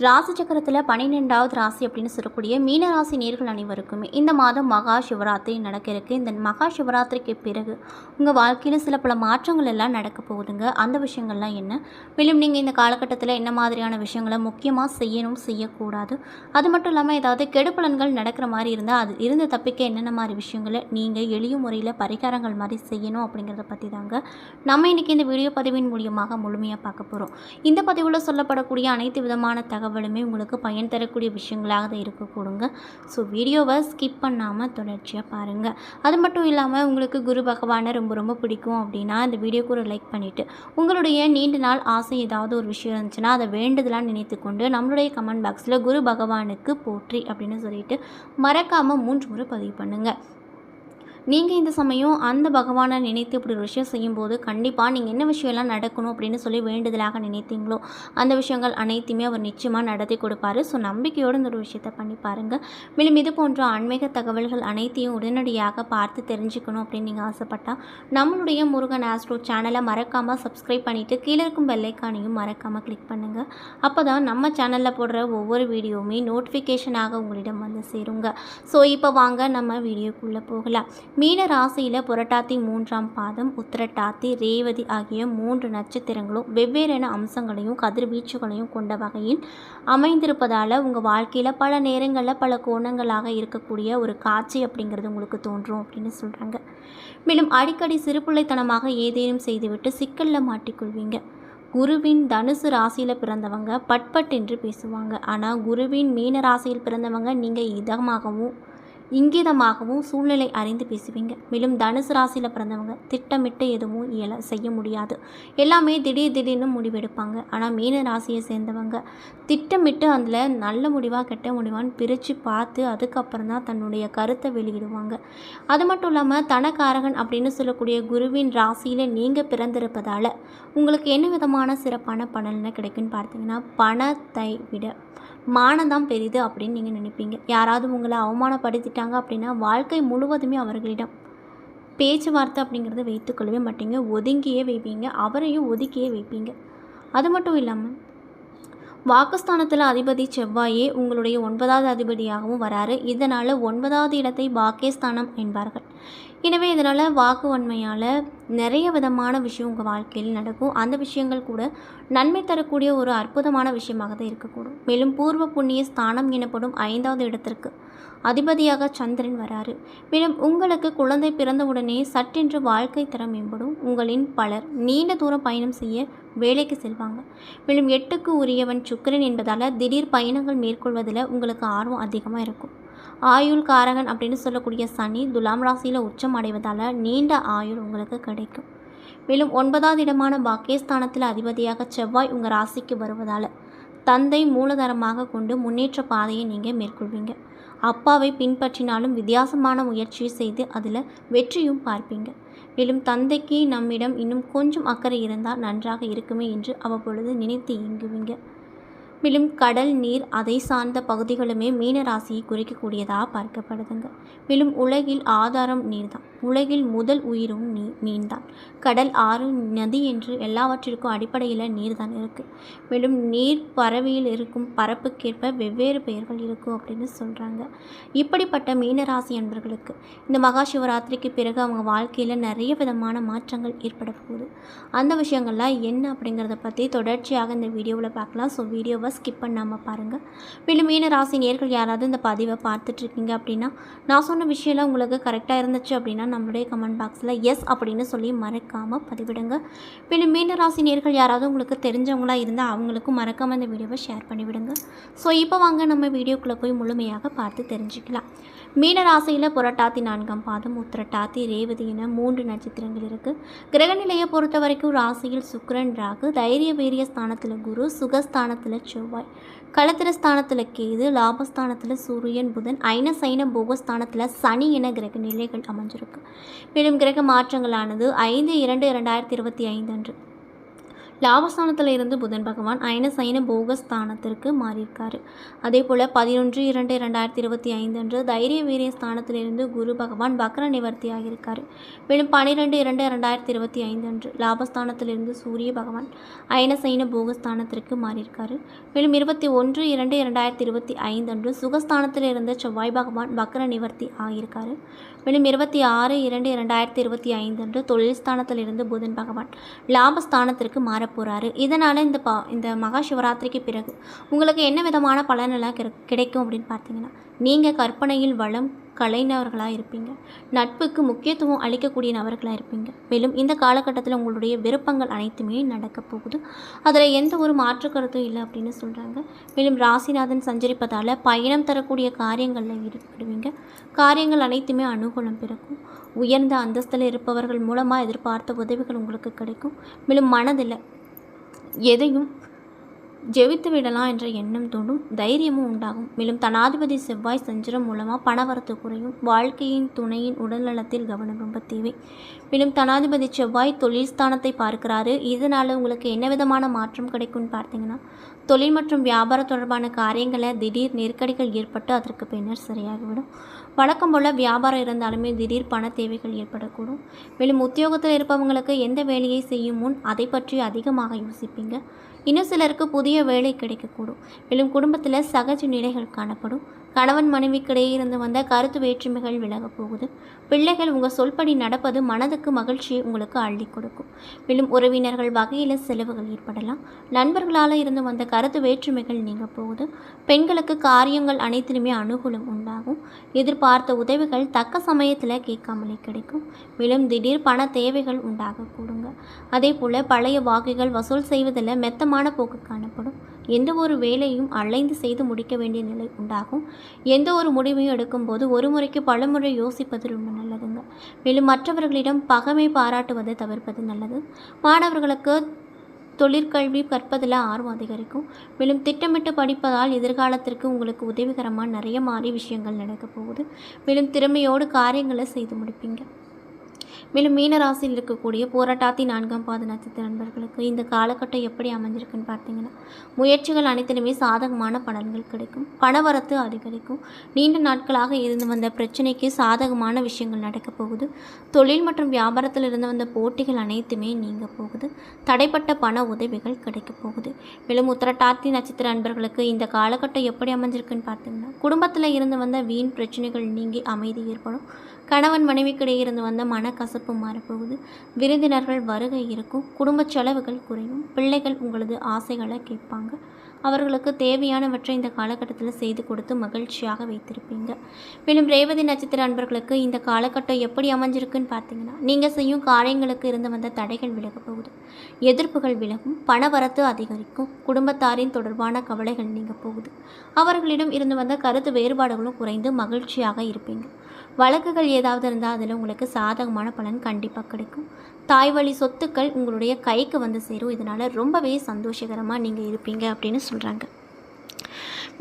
ராசி சக்கரத்தில் பன்னிரெண்டாவது ராசி அப்படின்னு சொல்லக்கூடிய மீன ராசி நேர்கள் அனைவருக்குமே இந்த மாதம் மகா சிவராத்திரி நடக்க இருக்குது இந்த மகா சிவராத்திரிக்கு பிறகு உங்கள் வாழ்க்கையில் சில பல மாற்றங்கள் எல்லாம் நடக்க போகுதுங்க. அந்த விஷயங்கள்லாம் என்ன? மேலும் நீங்கள் இந்த காலகட்டத்தில் என்ன மாதிரியான விஷயங்களை முக்கியமாக செய்யணும் செய்யக்கூடாது? அது மட்டும் இல்லாமல் ஏதாவது கெடுபலன்கள் நடக்கிற மாதிரி இருந்தால் அது இருந்து தப்பிக்க என்னென்ன மாதிரி விஷயங்களை நீங்கள் எளிய முறையில் பரிகாரங்கள் மாதிரி செய்யணும் அப்படிங்கிறத பற்றி தாங்க நம்ம இன்றைக்கி இந்த வீடியோ பதிவின் மூலியமாக முழுமையாக பார்க்க போகிறோம் இந்த பதிவில் சொல்லப்படக்கூடிய அனைத்து விதமான தகவலுமே உங்களுக்கு பயன் தரக்கூடிய விஷயங்களாக தான் இருக்கக்கூடுங்க ஸோ வீடியோவை ஸ்கிப் பண்ணாமல் தொடர்ச்சியாக பாருங்கள் அது மட்டும் இல்லாமல் உங்களுக்கு குரு பகவானை ரொம்ப ரொம்ப பிடிக்கும் அப்படின்னா இந்த வீடியோக்கு ஒரு லைக் பண்ணிவிட்டு உங்களுடைய நீண்ட நாள் ஆசை ஏதாவது ஒரு விஷயம் இருந்துச்சுன்னா அதை வேண்டுதலாக நினைத்து கொண்டு நம்மளுடைய கமெண்ட் பாக்ஸில் குரு பகவானுக்கு போற்றி அப்படின்னு சொல்லிட்டு மறக்காமல் மூன்று முறை பதிவு பண்ணுங்கள் நீங்கள் இந்த சமயம் அந்த பகவானை நினைத்து இப்படி ஒரு விஷயம் செய்யும்போது கண்டிப்பாக நீங்கள் என்ன விஷயம்லாம் நடக்கணும் அப்படின்னு சொல்லி வேண்டுதலாக நினைத்தீங்களோ அந்த விஷயங்கள் அனைத்தையுமே அவர் நிச்சயமாக நடத்தி கொடுப்பாரு. ஸோ நம்பிக்கையோடு இந்த ஒரு விஷயத்தை பண்ணி பாருங்கள் மேலும் இது போன்ற ஆன்மீக தகவல்கள் அனைத்தையும் உடனடியாக பார்த்து தெரிஞ்சுக்கணும் அப்படின்னு நீங்கள் ஆசைப்பட்டால் நம்மளுடைய முருகன் ஆஸ்ட்ரோ சேனலை மறக்காமல் சப்ஸ்கிரைப் பண்ணிவிட்டு கீழே இருக்கும் பெல்லைக்கானையும் மறக்காமல் கிளிக் பண்ணுங்கள் அப்போ தான் நம்ம சேனலில் போடுற ஒவ்வொரு வீடியோவுமே நோட்டிஃபிகேஷனாக உங்களிடம் வந்து சேருங்க. ஸோ இப்போ வாங்க நம்ம வீடியோக்குள்ளே போகலாம். மீன ராசியில் புரட்டாத்தி மூன்றாம் பாதம் உத்திரட்டாத்தி ரேவதி ஆகிய மூன்று நட்சத்திரங்களும் வெவ்வேறான அம்சங்களையும் கதிர்வீச்சுகளையும் கொண்ட வகையில் அமைந்திருப்பதால் உங்கள் வாழ்க்கையில் பல நேரங்களில் பல கோணங்களாக இருக்கக்கூடிய ஒரு காட்சி அப்படிங்கிறது உங்களுக்கு தோன்றும் அப்படின்னு சொல்கிறாங்க மேலும் அடிக்கடி சிறுபிள்ளைத்தனமாக ஏதேனும் செய்துவிட்டு சிக்கலில் மாட்டிக்கொள்வீங்க. குருவின் தனுசு ராசியில் பிறந்தவங்க பட்பட் என்று பேசுவாங்க. ஆனால் குருவின் மீன ராசியில் பிறந்தவங்க நீங்கள் இதமாகவும் இங்கிதமாகவும் சூழ்நிலை அறிந்து பேசுவீங்க. மேலும் தனுசு ராசியில் பிறந்தவங்க திட்டமிட்டு எதுவும் இயல செய்ய முடியாது. எல்லாமே திடீர் திடீர்னு முடிவெடுப்பாங்க. ஆனால் மீன ராசியை சேர்ந்தவங்க திட்டமிட்டு அதில் நல்ல முடிவாக கெட்ட முடிவான்னு பிரித்து பார்த்து அதுக்கப்புறம் தான் தன்னுடைய கருத்தை வெளியிடுவாங்க. அது மட்டும் இல்லாமல் தனக்காரகன் அப்படின்னு சொல்லக்கூடிய குருவின் ராசியில் நீங்கள் பிறந்திருப்பதால் உங்களுக்கு என்ன விதமான சிறப்பான பலன் கிடைக்குன்னு பார்த்தீங்கன்னா பணத்தை விட மானந்தான் பெரிது அப்படின்னு நீங்கள் நினைப்பீங்க. யாராவது உங்களை அவமானப்படுத்திட்டாங்க அப்படின்னா வாழ்க்கை முழுவதுமே அவர்களிடம் பேச்சுவார்த்தை அப்படிங்கிறத வைத்துக்கொள்ளவே மாட்டீங்க. ஒதுங்கியே வைப்பீங்க. அவரையும் ஒதுக்கியே வைப்பீங்க. அது மட்டும் இல்லாமல் வாக்குஸ்தானத்தில் அதிபதி செவ்வாயே உங்களுடைய ஒன்பதாவது அதிபதியாகவும் வராரு. இதனால் ஒன்பதாவது இடத்தை பாக்கியஸ்தானம் என்பார்கள். எனவே இதனால் வாக்கு வன்மையால் நிறைய விதமான விஷயம் உங்கள் வாழ்க்கையில் நடக்கும். அந்த விஷயங்கள் கூட நன்மை தரக்கூடிய ஒரு அற்புதமான விஷயமாக தான் இருக்கக்கூடும். மேலும் பூர்வ புண்ணிய ஸ்தானம் எனப்படும் ஐந்தாவது இடத்திற்கு அதிபதியாக சந்திரன் வராரு. மேலும் உங்களுக்கு குழந்தை பிறந்தவுடனே சட்டென்று வாழ்க்கை தரம் மேம்படும். உங்களின் பலர் நீண்ட தூரம் பயணம் செய்ய வேலைக்கு செல்வாங்க. மேலும் எட்டுக்கு உரியவன் சுக்கிரன் என்பதால் திடீர் பயணங்கள் மேற்கொள்வதில் உங்களுக்கு ஆர்வம் அதிகமாக இருக்கும். ஆயுள் காரகன் அப்படின்னு சொல்லக்கூடிய சனி துலாம் ராசியில் உச்சம் அடைவதால் நீண்ட ஆயுள் உங்களுக்கு கிடைக்கும். மேலும் ஒன்பதாவது இடமான பாக்கியஸ்தானத்தில் அதிபதியாக செவ்வாய் உங்கள் ராசிக்கு வருவதால் தந்தை மூலதனமாக கொண்டு முன்னேற்ற பாதையை நீங்கள் மேற்கொள்வீங்க. அப்பாவை பின்பற்றினாலும் வித்தியாசமான முயற்சியை செய்து அதில் வெற்றியும் பார்ப்பீங்க. மேலும் தந்தைக்கு நம்மிடம் இன்னும் கொஞ்சம் அக்கறை இருந்தால் நன்றாக இருக்குமே என்று அவ்வப்பொழுது நினைத்து இயங்குவீங்க. மேலும் கடல் நீர் அதை சார்ந்த பகுதிகளுமே மீன ராசியை குறிக்கக்கூடியதாக பார்க்கப்படுதுங்க. மேலும் உலகில் ஆதாரம் நீர்தான். உலகில் முதல் உயிரும் நீ மீன்தான். கடல் ஆறு நதி என்று எல்லாவற்றிற்கும் அடிப்படையில் நீர் தான் இருக்குது மேலும் நீர் பறவையில் இருக்கும் பரப்புக்கேற்ப வெவ்வேறு பெயர்கள் இருக்கும் அப்படின்னு சொல்கிறாங்க இப்படிப்பட்ட மீனராசி அன்பர்களுக்கு இந்த மகா சிவராத்திரிக்கு பிறகு அவங்க வாழ்க்கையில் நிறைய விதமான மாற்றங்கள் ஏற்பட போகுது. அந்த விஷயங்கள்லாம் என்ன அப்படிங்கிறத பற்றி தொடர்ச்சியாக இந்த வீடியோவில் பார்க்கலாம். ஸோ வீடியோவை ஸ்கிப் பண்ணாமல் பாருங்கள் மேலும் மீன ராசி நேர்கள் யாராவது இந்த பதிவை பார்த்துட்ருக்கீங்க அப்படின்னா நான் சொன்ன விஷயம்லாம் உங்களுக்கு கரெக்டாக இருந்துச்சு அப்படின்னா நம்மளுடைய கமெண்ட் பாக்ஸில் எஸ் அப்படின்னு சொல்லி மறக்காமல் பதிவிடுங்க. மேலும் மீன ராசி நேர்கள் யாராவது உங்களுக்கு தெரிஞ்சவங்களா இருந்தால் அவங்களுக்கும் மறக்காமல் இந்த வீடியோவை ஷேர் பண்ணிவிடுங்க. ஸோ இப்போ வாங்க நம்ம வீடியோக்குள்ளே போய் முழுமையாக பார்த்து தெரிஞ்சுக்கலாம். மீனராசியில் புரட்டாத்தி நான்காம் பாதம் உத்திரட்டாத்தி ரேவதி என மூன்று நட்சத்திரங்கள் இருக்குது கிரகநிலையை பொறுத்த வரைக்கும் ராசியில் சுக்கரன் ராகு தைரிய வீரிய ஸ்தானத்தில் குரு சுகஸ்தானத்தில் செவ்வாய். களத்திர ஸ்தானத்தில் கேது லாபஸ்தானத்தில் சூரியன் புதன் ஐன சைன போகஸ்தானத்தில் சனி என கிரக நிலைகள் அமைஞ்சிருக்கு. மேலும் கிரக மாற்றங்களானது ஐந்து இரண்டு இரண்டாயிரத்தி இருபத்தி ஐந்து அன்று. லாபஸ்தானத்தில் இருந்து புதன் பகவான் அயன சயன போகஸ்தானத்திற்கு மாறியிருக்காரு. அதே போல் பதினொன்று இரண்டு ரெண்டாயிரத்தி இருபத்தி ஐந்து அன்று தைரிய வீரிய ஸ்தானத்திலிருந்து குரு பகவான் பக்ர நிவர்த்தி ஆகியிருக்காரு. மேலும் பன்னிரெண்டு இரண்டு ரெண்டாயிரத்தி இருபத்தி ஐந்து அன்று லாபஸ்தானத்திலிருந்து சூரிய பகவான் அயன சயன போகஸ்தானத்திற்கு மாறியிருக்காரு. மேலும் இருபத்தி ஒன்று இரண்டு இரண்டாயிரத்தி இருபத்தி ஐந்து அன்று சுகஸ்தானத்தில் இருந்த செவ்வாய் பகவான் பக்ர நிவர்த்தி ஆகியிருக்காரு. மேலும் இருபத்தி ஆறு இரண்டு இரண்டாயிரத்தி இருபத்தி ஐந்து அன்று தொழில் ஸ்தானத்திலிருந்து புதன் பகவான் லாபஸ்தானத்திற்கு மாறப்போகிறாரு இதனால் இந்த பா இந்த மகா சிவராத்திரிக்கு பிறகு உங்களுக்கு என்ன விதமான பலனெல்லாம் கிடைக்கும் அப்படின்னு பார்த்தீங்கன்னா நீங்கள் கற்பனையில் வளம் கலைநவர்களாக இருப்பீங்க. நட்புக்கு முக்கியத்துவம் அளிக்கக்கூடிய நபர்களாக இருப்பீங்க. மேலும் இந்த காலகட்டத்தில் உங்களுடைய விருப்பங்கள் அனைத்துமே நடக்க போகுது. அதில் எந்த ஒரு மாற்று கருத்தும் இல்லை அப்படின்னு சொல்கிறாங்க மேலும் ராசிநாதன் சஞ்சரிப்பதால் பயணம் தரக்கூடிய காரியங்களில் ஈடுபடுவீங்க. காரியங்கள் அனைத்துமே அனுகூலம் பிறக்கும். உயர்ந்த அந்தஸ்தில் இருப்பவர்கள் மூலமாக எதிர்பார்த்த உதவிகள் உங்களுக்கு கிடைக்கும். மேலும் மனதில் எதையும் ஜெயித்து விடலாம் என்ற எண்ணம் தோணும் தைரியமும் உண்டாகும். மேலும் தனாதிபதி செவ்வாய் சஞ்சரம் மூலமாக பணவரத்து குறையும். வாழ்க்கையின் துணையின் உடல்நலத்தில் கவனம் ரொம்ப தேவை. மேலும் தனாதிபதி செவ்வாய் தொழில் ஸ்தானத்தை பார்க்கிறாரு. இதனால் உங்களுக்கு என்ன விதமான மாற்றம் கிடைக்கும்னு பார்த்தீங்கன்னா தொழில் மற்றும் வியாபாரம் தொடர்பான காரியங்களில் திடீர் நெருக்கடிகள் ஏற்பட்டு அதற்கு பின்னர் சரியாகிவிடும். வழக்கம் போல் வியாபாரம் இருந்தாலுமே திடீர் பண தேவைகள் ஏற்படக்கூடும். மேலும் உத்தியோகத்தில் இருப்பவங்களுக்கு எந்த வேலையை செய்யும் முன் அதை பற்றி அதிகமாக யோசிப்பீங்க. இன்னும் சிலருக்கு புதிய வேலை கிடைக்கக்கூடும். மேலும் குடும்பத்தில் சகஜ நிலைகள் காணப்படும். கணவன் மனைவிக்கிடையே இருந்து வந்த கருத்து வேற்றுமைகள் விலகப் போகுது. பிள்ளைகள் உங்கள் சொல்படி நடப்பது மனதுக்கு மகிழ்ச்சியை உங்களுக்கு அள்ளி கொடுக்கும். மேலும் உறவினர்கள் வகையில் செலவுகள் ஏற்படலாம். நண்பர்களால் இருந்து வந்த கருத்து வேற்றுமைகள் நீங்க போகுது. பெண்களுக்கு காரியங்கள் அனைத்திலுமே அனுகூலம் உண்டாகும். எதிர்பார்த்த உதவிகள் தக்க சமயத்தில் கேட்காமலே கிடைக்கும். மேலும் திடீர் பண தேவைகள் உண்டாகக்கூடுங்க அதே போல் பழைய வாக்குகள் வசூல் செய்வதில் மெத்தமான போக்கு காணப்படும். எந்த ஒரு வேலையும் அலைந்து செய்து முடிக்க வேண்டிய நிலை உண்டாகும். எந்த ஒரு முடிவையும் எடுக்கும்போது ஒரு முறைக்கு பலமுறை யோசிப்பது ரொம்ப நல்லதுங்க. மேலும் மற்றவர்களிடம் பகமை பாராட்டுவதை தவிர்ப்பது நல்லது. மாணவர்களுக்கு தொழிற்கல்வி கற்பதில் ஆர்வம் அதிகரிக்கும். மேலும் திட்டமிட்டு படிப்பதால் எதிர்காலத்திற்கு உங்களுக்கு உதவிகரமாக நிறைய மாறி விஷயங்கள் நடக்கப் போகுது. மேலும் திறமையோடு காரியங்களை செய்து முடிப்பீங்க. மேலும் மீனராசியில் இருக்கக்கூடிய போராட்டாத்தி நான்காம் பாத நட்சத்திர நண்பர்களுக்கு இந்த காலகட்டம் எப்படி அமைஞ்சிருக்குன்னு பார்த்தீங்கன்னா முயற்சிகள் அனைத்திலுமே சாதகமான பலன்கள் கிடைக்கும். பணவரத்து அதிகரிக்கும். நீண்ட நாட்களாக இருந்து வந்த பிரச்சனைக்கு சாதகமான விஷயங்கள் நடக்கப் போகுது. தொழில் மற்றும் வியாபாரத்தில் இருந்து வந்த போட்டிகள் அனைத்துமே நீங்க போகுது. தடைப்பட்ட பண உதவிகள் கிடைக்கப் போகுது. மேலும் உத்திரட்டாத்தி நட்சத்திர நண்பர்களுக்கு இந்த காலகட்டம் எப்படி அமைஞ்சிருக்குன்னு பார்த்தீங்கன்னா குடும்பத்தில் இருந்து வந்த வீண் பிரச்சனைகள் நீங்கி அமைதி ஏற்படும். கணவன் மனைவிக்கிடையே இருந்து வந்த மனக்கசப்பு மாறப்போகுது. விருந்தினர்கள் வருகை இருக்கும். குடும்ப செலவுகள் குறையும். பிள்ளைகள் உங்களது ஆசைகளை கேட்பாங்க. அவர்களுக்கு தேவையானவற்றை இந்த காலகட்டத்தில் செய்து கொடுத்து மகிழ்ச்சியாக வைத்திருப்பீங்க. மேலும் ரேவதி நட்சத்திர அன்பர்களுக்கு இந்த காலகட்டம் எப்படி அமைஞ்சிருக்குன்னு பார்த்தீங்கன்னா நீங்கள் செய்யும் காரியங்களுக்கு இருந்து வந்த தடைகள் விலகப்போகுது எதிர்ப்புகள் விலகும். பணவரத்து அதிகரிக்கும். குடும்பத்தாரின் தொடர்பான கவலைகள் நீங்க போகுது. அவர்களிடம் இருந்து வந்த கருத்து வேறுபாடுகளும் குறைந்து மகிழ்ச்சியாக இருப்பீங்க. வழக்குகள் ஏதாவது இருந்தால் அதில் உங்களுக்கு சாதகமான பலன் கண்டிப்பாக கிடைக்கும். தாய் வழி சொத்துக்கள் உங்களுடைய கைக்கு வந்து சேரும். இதனால் ரொம்பவே சந்தோஷகரமாக நீங்கள் இருப்பீங்க அப்படின்னு சொல்கிறாங்க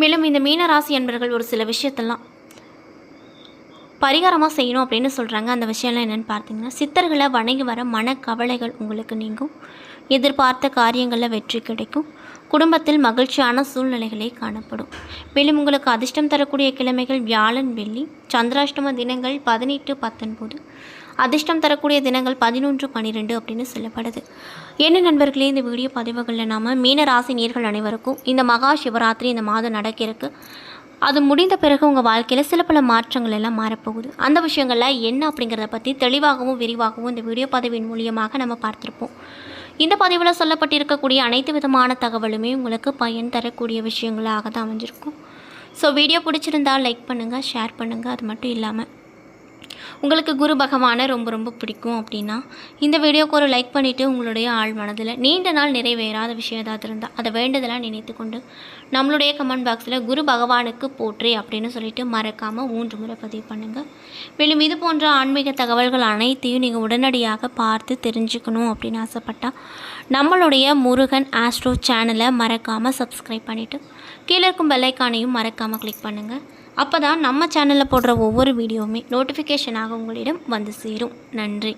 மேலும் இந்த மீனராசி என்பர்கள் ஒரு சில விஷயத்தெல்லாம் பரிகாரமாக செய்யணும் அப்படின்னு சொல்கிறாங்க அந்த விஷயம்லாம் என்னென்னு பார்த்தீங்கன்னா சித்தர்களை வணங்கி வர மனக்கவலைகள் உங்களுக்கு நீங்கும். எதிர்பார்த்த காரியங்களில் வெற்றி கிடைக்கும். குடும்பத்தில் மகிழ்ச்சியான சூழ்நிலைகளே காணப்படும். மேலும் உங்களுக்கு அதிர்ஷ்டம் தரக்கூடிய கிழமைகள் வியாழன் வெள்ளி சந்திராஷ்டம தினங்கள் பதினெட்டு பத்தொன்பது. அதிர்ஷ்டம் தரக்கூடிய தினங்கள் பதினொன்று பன்னிரெண்டு அப்படின்னு சொல்லப்படுது. என்ன நண்பர்களே இந்த வீடியோ பதிவுகளில் நாம் மீன ராசி நேர்கள் அனைவருக்கும் இந்த மகா சிவராத்திரி இந்த மாதம் நடக்கிறதுக்கு அது முடிந்த பிறகு உங்கள் வாழ்க்கையில் சில பல மாற்றங்கள் எல்லாம் மாறப்போகுது. அந்த விஷயங்கள்லாம் என்ன அப்படிங்கிறத பற்றி தெளிவாகவும் விரிவாகவும் இந்த வீடியோ பதிவின் மூலியமாக நம்ம பார்த்துருப்போம். இந்த பதிவில் சொல்லப்பட்டிருக்கக்கூடிய அனைத்து விதமான தகவலுமே உங்களுக்கு பயன் தரக்கூடிய விஷயங்களாக தான் அமைஞ்சிருக்கும். ஸோ வீடியோ பிடிச்சிருந்தால் லைக் பண்ணுங்கள் ஷேர் பண்ணுங்கள் அது மட்டும் இல்லாமல் உங்களுக்கு குரு பகவானை ரொம்ப ரொம்ப பிடிக்கும் அப்படின்னா இந்த வீடியோக்கு ஒரு லைக் பண்ணிவிட்டு உங்களுடைய ஆள் மனதில் நீண்ட நாள் நிறைவேறாத விஷயம் ஏதாவது இருந்தால் அதை வேண்டதெல்லாம் நினைத்து கொண்டு நம்மளுடைய கமெண்ட் பாக்ஸில் குரு பகவானுக்கு போற்றி அப்படின்னு சொல்லிட்டு மறக்காமல் மூன்று முறை பதிவு பண்ணுங்கள் மேலும் இது போன்ற ஆன்மீக தகவல்கள் அனைத்தையும் நீங்கள் உடனடியாக பார்த்து தெரிஞ்சுக்கணும் அப்படின்னு ஆசைப்பட்டால் நம்மளுடைய முருகன் ஆஸ்ட்ரோ சேனலை மறக்காமல் சப்ஸ்கிரைப் பண்ணிவிட்டு கீழே இருக்கும் பெல்லைக்கானையும் மறக்காமல் கிளிக் பண்ணுங்கள் அப்போ தான் நம்ம சேனலில் போடுற ஒவ்வொரு வீடியோவுமே நோட்டிஃபிகேஷனாக உங்களிடம் வந்து சேரும். நன்றி.